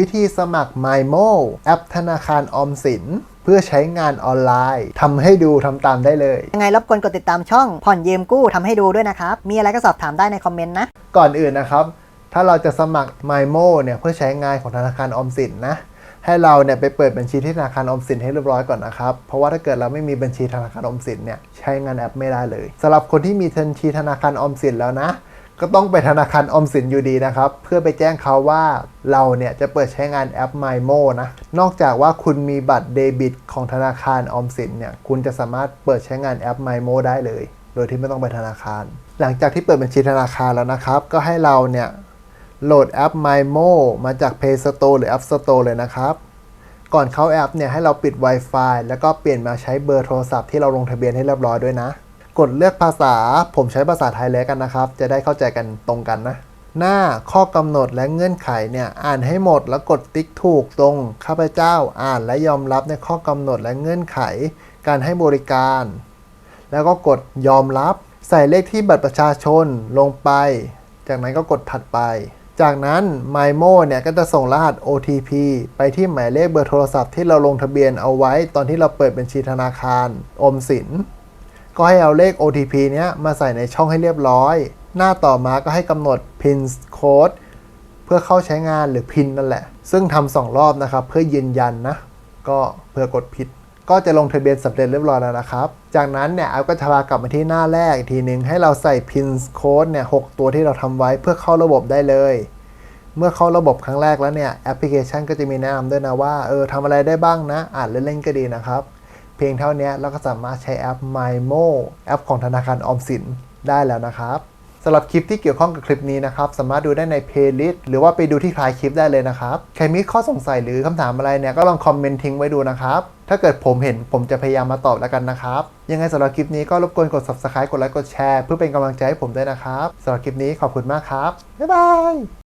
วิธีสมัคร MyMo แอปธนาคารออมสิน เพื่อใช้งานออนไลน์ทำให้ดูทำตามได้เลย ยังไงรบกวนกดติดตามช่องผ่อนยืมกู้ทำให้ดูด้วยนะครับ มีอะไรก็สอบถามได้ในคอมเมนต์นะ ก่อนอื่นนะครับ ถ้าเราจะสมัคร MyMo เนี่ยเพื่อใช้งานของธนาคารออมสินนะให้เราเนี่ยไปเปิดบัญชีที่ธนาคารออมสินให้เรียบร้อยก่อนนะครับ เพราะว่าถ้าเกิดเราไม่มีบัญชีธนาคารออมสินเนี่ยใช้งานแอปไม่ได้เลยสำหรับคนที่มีบัญชีธนาคารออมสินแล้วนะ ก็ต้องไปธนาคารออมสินอยู่ดีนะครับ เพื่อไปแจ้งเขาว่าเราเนี่ยจะเปิดใช้งานแอป MyMo นะนอกจากว่าคุณมีบัตรเดบิต ของธนาคารออมสินเนี่ยคุณจะสามารถเปิดใช้งานแอป MyMo ได้เลย โดยที่ไม่ต้องไปธนาคาร หลังจากที่เปิดบัญชีธนาคารแล้วนะครับ ก็ให้เราเนี่ยโหลดแอป MyMo มาจาก Play Store หรือ App Store เลยนะครับก่อนเข้าแอปเนี่ยให้เราปิด Wi-Fi แล้วก็เปลี่ยนมาใช้เบอร์โทรศัพท์ที่เราลงทะเบียนให้เรียบร้อยด้วยนะ กดเลือกภาษา ผมใช้ภาษาไทยแล้วกันนะครับ จะได้เข้าใจกันตรงกันนะ หน้าข้อกำหนดและเงื่อนไขเนี่ย อ่านให้หมดแล้วกดติ๊กถูกตรง ข้าพเจ้าอ่านและยอมรับในข้อกำหนดและเงื่อนไข การให้บริการ แล้วก็กดยอมรับ ใส่เลขที่บัตรประชาชนลงไป จากนั้นก็กดถัดไป จากนั้น MyMo เนี่ยก็จะส่งรหัส OTP ไปที่หมายเลขเบอร์โทรศัพท์ที่เราลงทะเบียนเอาไว้ ตอนที่เราเปิดบัญชีธนาคาร อมสิน ก็ให้เอาเลข OTP เนี้ยมาใส่ในช่องให้เรียบร้อย หน้าต่อมาก็ให้กำหนด PIN code เพื่อเข้าใช้งานหรือ PIN นั่นแหละ ซึ่งทำสองรอบนะครับ เพื่อยืนยันนะ ก็เพื่อกดผิด ก็จะลงทะเบียนสำเร็จเรียบร้อยแล้วนะครับ จากนั้นเนี่ยแอปก็จะพากลับมาที่หน้าแรกอีกทีหนึ่งให้เราใส่ PIN code เนี่ยหกตัวที่เราทำไว้เพื่อเข้าระบบได้เลยเมื่อเข้าระบบครั้งแรกแล้วเนี่ยแอปพลิเคชันก็จะมีแนะนำด้วยนะว่าเออทำอะไรได้บ้างนะ อ่านเล่นๆก็ดีนะครับ เพียงเท่านี้เราก็สามารถใช้แอป MyMo แอปของธนาคารออมสินได้แล้วนะครับสำหรับคลิปที่เกี่ยวข้องกับคลิปนี้นะครับ สามารถดูได้ในเพลย์ลิสต์หรือว่าไปดูที่ท้ายคลิปได้เลยนะครับใครมีข้อสงสัยหรือคำถามอะไรเนี่ยก็ลองคอมเมนต์ทิ้งไว้ดูนะครับ ถ้าเกิดผมเห็นผมจะพยายามมาตอบแล้วกันนะครับ ยังไงสำหรับคลิปนี้ก็รบกวนกด subscribe กดไลค์กดแชร์เพื่อเป็นกำลังใจให้ผมด้วยนะครับสำหรับคลิปนี้ขอบคุณมากครับบ๊ายบาย